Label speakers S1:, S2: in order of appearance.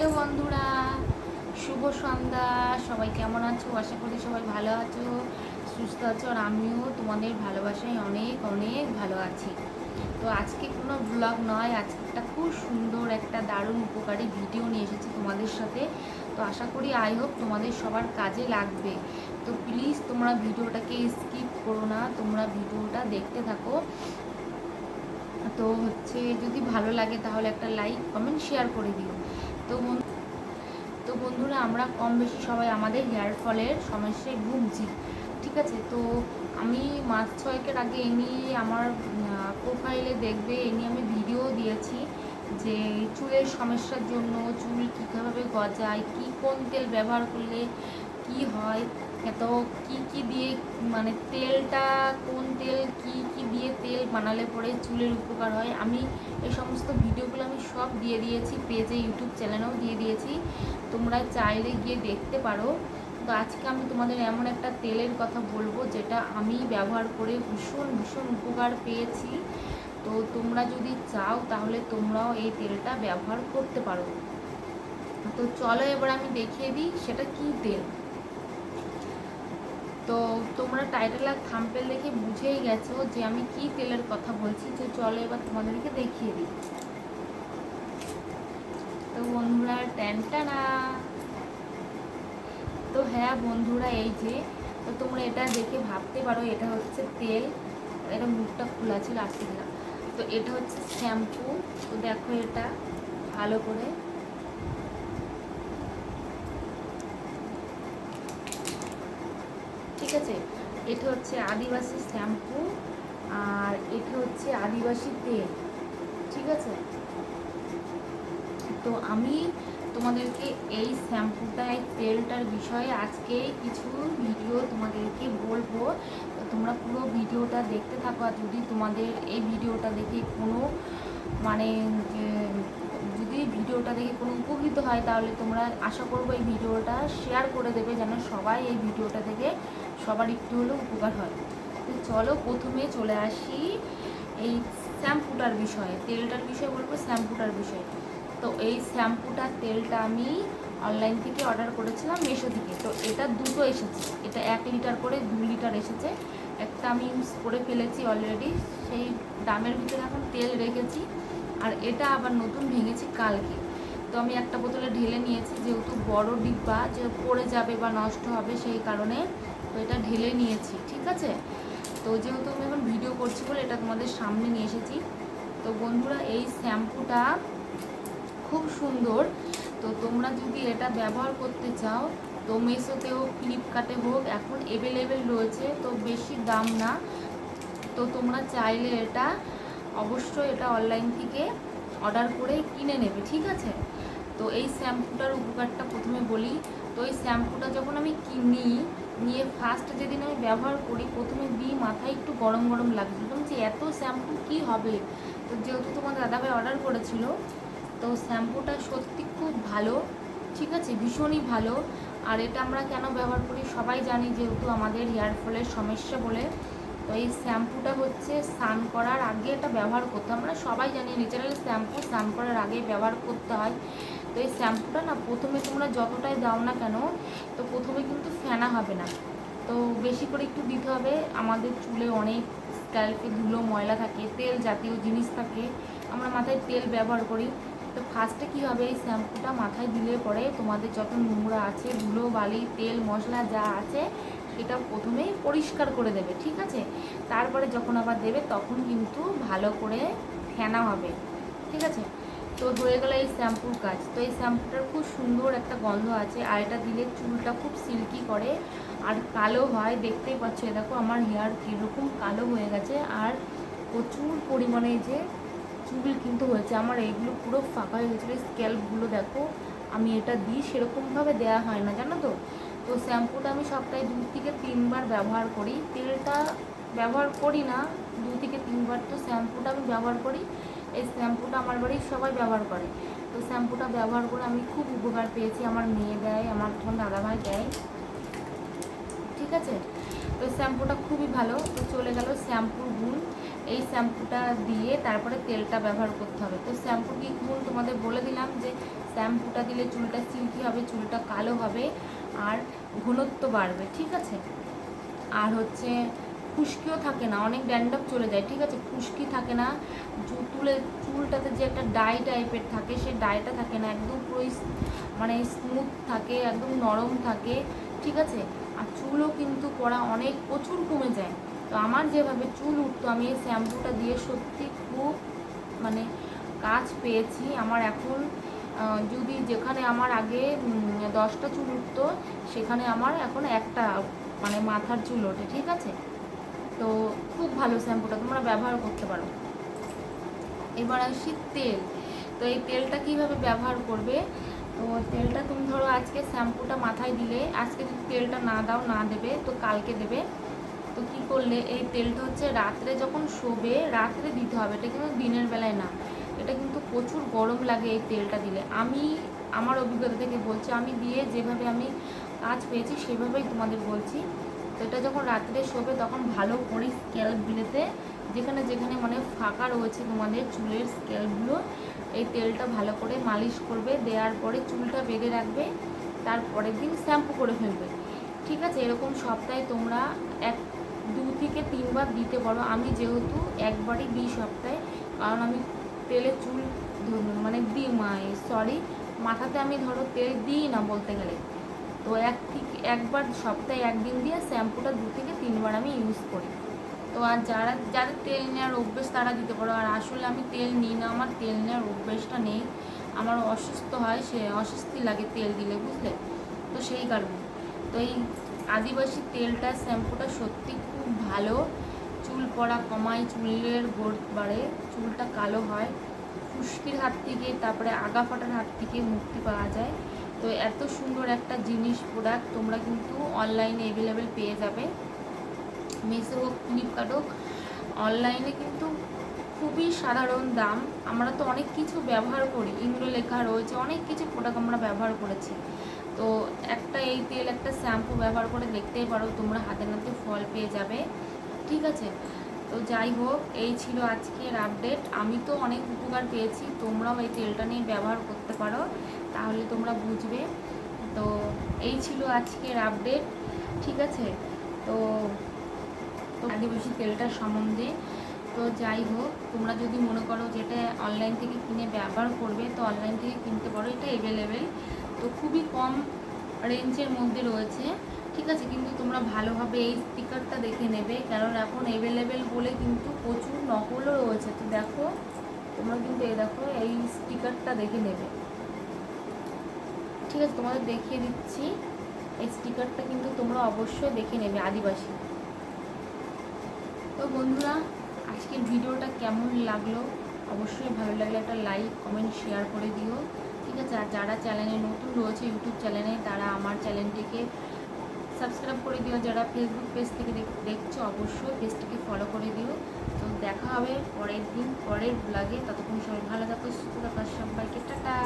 S1: Hello বন্ধুরা, শুভ সন্ধ্যা। সবাই কেমন আছো? আশা করি সবাই ভালো আছো, সুস্থ আছো, আর আমিও তোমাদের ভালোবাসায় অনেক অনেক ভালো আছি। তো আজকে কোনো ব্লগ নয়, আজকে একটা খুব সুন্দর, একটা দারুণ উপকারী ভিডিও নিয়ে এসেছি তোমাদের সাথে। তো আশা করি আই হোপ তোমাদের সবার কাজে লাগবে। তো প্লিজ তোমরা ভিডিওটাকে স্কিপ করো না, তোমরা ভিডিওটা দেখতে থাকো। তো হচ্ছে, যদি ভালো লাগে তাহলে একটা লাইক কমেন্ট শেয়ার করে দিও। বন্ধুরা, আমরা কম বেশি সবাই আমাদের হেয়ার ফলের সমস্যায় ভুগছি ঠিক আছে? তো আমি মাস ছয়েকের আগে এ নিয়ে আমার প্রোফাইলে দেখবে, এ নিয়ে আমি ভিডিও দিয়েছি যে চুলের সমস্যার জন্য চুল কীভাবে গজায়, কি কোন তেল ব্যবহার করলে কি হয়? এত কি কি দিয়ে মানে তেলটা কোন তেল কি কি দিয়ে তেল বানালে পরে চুলের উপকার হয়? আমি এই সমস্ত ভিডিওগুলো আমি সব দিয়ে দিয়েছি, পেজে, ইউটিউব চ্যানেলেও দিয়ে দিয়েছি। তোমরা চাইলে গিয়ে দেখতে পারো। তো আজকে আমি তোমাদের এমন একটা তেলের কথা বলব, যেটা আমি ব্যবহার করে ভীষণ ভীষণ উপকার পেয়েছি। তো তোমরা যদি চাও, তাহলে তোমরাও এই তেলটা ব্যবহার করতে পারো। তো চলো এবার আমি দেখিয়ে দিই, সেটা কি তেল? তো তোমরা টাইটেল আর থাম্পেল দেখে বুঝেই গেছো যে আমি কি তেলের কথা বলছি তো চলো এবার তোমাদেরকে দেখিয়ে দিই। তো বন্ধুরা ট্যানটা না তো হ্যাঁ বন্ধুরা, এই যে, তো তোমরা এটা দেখে ভাবতে পারো, এটা হচ্ছে তেল। এটা মুখটা খোলা ছিল আসতে না তো এটা হচ্ছে শ্যাম্পু। তো দেখো এটা, ভালো করে। ঠিক আছে? এটা হচ্ছে আদিবাসী শ্যাম্পু আর এটা হচ্ছে আদিবাসী তেল, ঠিক আছে? তো আমি তোমাদেরকে এই শ্যাম্পুটা এই তেলটার বিষয়ে আজকে কিছু ভিডিও তোমাদেরকে বলব। তোমরা পুরো ভিডিওটা দেখতে থাকো আর যদি তোমাদের এই ভিডিওটা দেখে কোনো মানে যদি ভিডিওটা দেখে কোনো উপকৃত হয় তাহলে তোমরা আশা করব এই ভিডিওটা শেয়ার করে দেবে যেন সবাই এই ভিডিওটা থেকে সবার একটু হলেও উপকার হয়। চলো প্রথমে চলে আসি এই শ্যাম্পুটার বিষয়ে। তেলটার বিষয়ে বলব, শ্যাম্পুটার বিষয়ে। তো এই শ্যাম্পুটার তেলটা আমি অনলাইন থেকে অর্ডার করেছিলাম মেশো থেকে। তো এটা দুটো এসেছে। এটা এক লিটার করে দু লিটার এসেছে। একটা আমি ইউজ করে ফেলেছি অলরেডি সেই দামের ভিতরে এখন তেল রেখেছি। আর এটা আবার নতুন ভেঙেছি কালকে। তো আমি একটা বোতলে ঢেলে নিয়েছি। যেহেতু বড় ডিব্বা, যে পড়ে যাবে বা নষ্ট হবে সেই কারণে এটা ঢেলে নিয়েছি, ঠিক আছে? তো যেহেতু আমি এখন ভিডিও করছি বলে এটা তোমাদের সামনে নিয়ে এসেছি, তো বন্ধুরা এই শ্যাম্পুটা খুব সুন্দর। তো তোমরা যদি এটা ব্যবহার করতে চাও, তো মেসোতে হোক ফ্লিপকার্টে হোক, এখন অ্যাভেলেবেল রয়েছে, তো বেশি দাম না। তো তোমরা চাইলে এটা অবশ্যই এটা অনলাইন থেকে অর্ডার করে কিনে নেবে, ঠিক আছে? তো এই শ্যাম্পুটার উপকারটা প্রথমে বলি। তো এই শ্যাম্পুটা যখন আমি কিনি নিয়ে ফার্স্ট যেদিন আমি ব্যবহার করি, প্রথমে দিই, মাথায় একটু গরম গরম লাগছিল। যে এত শ্যাম্পু কি হবে? তো যেহেতু তোমার দাদাভাই অর্ডার করেছিল, তো শ্যাম্পুটা সত্যি খুব ভালো, ঠিক আছে? ভীষণই ভালো। আর এটা আমরা কেন ব্যবহার করি? সবাই জানি যেহেতু আমাদের হেয়ার ফলের সমস্যা বলে। তো এই শ্যাম্পুটা হচ্ছে স্নান করার আগে এটা ব্যবহার করতে আমরা সবাই জানি ন্যাচারাল শ্যাম্পু স্নান করার আগে ব্যবহার করতে হয়। তো এই শ্যাম্পুটা না প্রথমে তোমরা যতটাই দাও না কেন, তো প্রথমে কিন্তু ফেনা হবে না। তো বেশি করে একটু দিতে হবে। আমাদের চুলে অনেক স্ক্যাল্পে ধুলো, ময়লা থাকে, তেল জাতীয় জিনিস থাকে। আমরা মাথায় তেল ব্যবহার করি। তো ফার্স্টে কী হবে? এই শ্যাম্পুটা মাথায় দিলে পরে তোমাদের যত নোংরা আছে, ধুলো, বালি, তেল, মশলা যা আছে, সেটা প্রথমেই পরিষ্কার করে দেবে, ঠিক আছে? তারপরে যখন আবার দেবে, তখন কিন্তু ভালো করে ফেনা হবে, ঠিক আছে? তো হয়ে গেল এই শ্যাম্পুর কাজ। তো এই শ্যাম্পুটার খুব সুন্দর একটা গন্ধ আছে আর এটা দিলে চুলটা খুব সিল্কি করে। আর কালো হয়, দেখতেই পাচ্ছ দেখো আমার হেয়ার কীরকম কালো হয়ে গেছে। আর প্রচুর পরিমাণে যে চুল কিন্তু হয়েছে। আমার এইগুলো পুরো ফাঁকা হয়ে গেছিল স্ক্যাল্পগুলো দেখো, আমি এটা দিই, সেরকমভাবে দেওয়া হয় না, জানো তো? তো শ্যাম্পুটা আমি সপ্তাহে দু থেকে তিনবার ব্যবহার করি। তেলটা ব্যবহার করি না, দু থেকে তিনবার তো শ্যাম্পুটা আমি ব্যবহার করি। এই শ্যাম্পুটা আমার বাড়ির সবাই ব্যবহার করে। তো শ্যাম্পুটা ব্যবহার করে আমি খুব উপকার পেয়েছি আমার মেয়ে দেয়, আমার তখন দাদাভাই দেয়। ঠিক আছে? তো শ্যাম্পুটা খুবই ভালো। তো চলে গেল শ্যাম্পুর গুণ। এই শ্যাম্পুটা দিয়ে তারপরে তেলটা ব্যবহার করতে হবে। তো শ্যাম্পুর কি গুণ তোমাদের বলে দিলাম যে শ্যাম্পুটা দিলে চুলটা সিল্কি হবে, চুলটা কালো হবে আর ঘনত্ব বাড়বে। ঠিক আছে? আর হচ্ছে খুশকিও থাকে না, অনেক ড্যান্ডাপ চলে যায়, ঠিক আছে? খুশকি থাকে না তুলে, চুলটাতে যে একটা ডাই টাইপের থাকে সেই ডাইটা থাকে না, একদম পুরো মানে স্মুথ থাকে, একদম নরম থাকে, ঠিক আছে? আর চুলও কিন্তু পড়া অনেক, প্রচুর কমে যায়। তো আমার যেভাবে চুল উঠতো, আমি এই শ্যাম্পুটা দিয়ে সত্যি খুব মানে কাজ পেয়েছি। আমার এখন যদি যেখানে আমার আগে দশটা চুল উঠতো, সেখানে আমার এখন একটা মানে মাথার চুল ওঠে, ঠিক আছে? তো খুব ভালো শ্যাম্পুটা, তোমরা ব্যবহার করতে পারো। এবার আসি তেল। তো এই তেলটা কীভাবে ব্যবহার করবে? তো তেলটা তুমি ধরো আজকে শ্যাম্পুটা মাথায় দিলে, আজকে যদি তেলটা না দাও, না দেবে, তো কালকে দেবে। তো কি করলে? এই তেলটা হচ্ছে রাত্রে যখন শোবে, রাত্রে দিতে হবে। এটা কিন্তু দিনের বেলায় না। এটা কিন্তু প্রচুর গরম লাগে এই তেলটা দিলে। আমি, আমার অভিজ্ঞতা থেকে বলছি, আমি দিয়ে যেভাবে আমি কাজ পেয়েছি, সেভাবেই তোমাদের বলছি। তো এটা যখন রাত্রে শোবে তখন ভালো করে স্ক্যাল্পগুলোতে যেখানে যেখানে মানে ফাঁকা রয়েছে তোমাদের চুলের স্ক্যাল্পগুলো এই তেলটা ভালো করে মালিশ করবে, দেওয়ার পরে চুলটা বেঁধে রাখবে, তারপরের দিন শ্যাম্পু করে ফেলবে। ঠিক আছে? এরকম সপ্তাহে তোমরা এক, দু থেকে তিনবার দিতে পারো। আমি যেহেতু একবারই দিই সপ্তাহে, কারণ আমি তেলে চুল মানে দিই মা সরি মাথাতে আমি ধরো তেল দিই না বলতে গেলে। তো এক থেকে, একবার সপ্তাহে একদিন দিয়ে শ্যাম্পুটা দু থেকে তিনবার আমি ইউজ করি। তো আর যারা, যাদের তেল নেওয়ার অভ্যেস তারা দিতে পারো। আর আসলে আমি তেল নিই না, আমার তেল নেওয়ার অভ্যেসটা নেই। আমার অসুস্থ হয়, সে অস্বস্তি লাগে তেল দিলে, বুঝলে? তো সেই কারণে। তো এই আদিবাসী তেলটা, শ্যাম্পুটা সত্যি খুব ভালো। চুল পড়া কমায়, চুলের গোড় বাড়ে, চুলটা কালো হয়। খুশকির হাত থেকে, তারপরে আগা ফাটার হাত থেকে মুক্তি পাওয়া যায়। তো এত সুন্দর একটা জিনিস প্রোডাক্ট তোমরা কিন্তু অনলাইনে অ্যাভেলেবেল পেয়ে যাবে। মিশো হোক ফ্লিপকার্ট হোক অনলাইনে কিন্তু খুবই সাধারণ দাম। আমরা তো অনেক কিছু ব্যবহার করি ইংলো লেখা রয়েছে, অনেক কিছু প্রোডাক্ট আমরা ব্যবহার করেছি। তো একটা এই তেল, একটা শ্যাম্পু ব্যবহার করে দেখতেই পারো তোমরা হাতে নাতে ফল পেয়ে যাবে। ঠিক আছে? তো যাই হোক, এই ছিল আজকের আপডেট আমি তো অনেক উপকার পেয়েছি, তোমরাও এই তেলটা নিয়ে ব্যবহার করতে পারো, তাহলে তোমরা বুঝবে। তো এই ছিল আজকের আপডেট ঠিক আছে? তো আদিবাসী তেলটার সম্বন্ধে, তো যাই হোক, তোমরা যদি মনে করো যেটা অনলাইন থেকে কিনে ব্যবহার করবে, তো অনলাইন থেকে কিনতে পারো, এটা অ্যাভেলেবেল তো খুবই কম রেঞ্জের মধ্যে রয়েছে। ঠিক আছে, কিন্তু তোমরা ভালোভাবে এই স্টিকারটা দেখে নেবে। কারণ এখন অ্যাভেলেবেল বলে কিন্তু প্রচুর নকলও রয়েছে। তো দেখো, তোমরা কিন্তু এই দেখো, এই স্টিকারটা দেখে নেবে। ঠিক আছে, তোমাদের দেখিয়ে দিচ্ছি। এই স্টিকারটা কিন্তু তোমরা অবশ্যই দেখে নেবে, আদিবাসী। তো বন্ধুরা, আজকের ভিডিওটা কেমন লাগল? অবশ্যই ভালো লাগলে একটা লাইক কমেন্ট শেয়ার করে দিও। ঠিক আছে, আর যারা চ্যানেলে নতুন রয়েছে ইউটিউব চ্যানেলে তারা আমার চ্যানেলটিকে সাবস্ক্রাইব করে দিও, যারা ফেসবুক পেজ থেকে দেখ- দেখছ অবশ্যই পেজটিকে ফলো করে দিও। তো দেখা হবে পরের দিন, পরের ব্লগে ততক্ষণ সবাই ভালো থাকো, সুস্থ থাকো সবাইকে টাটা।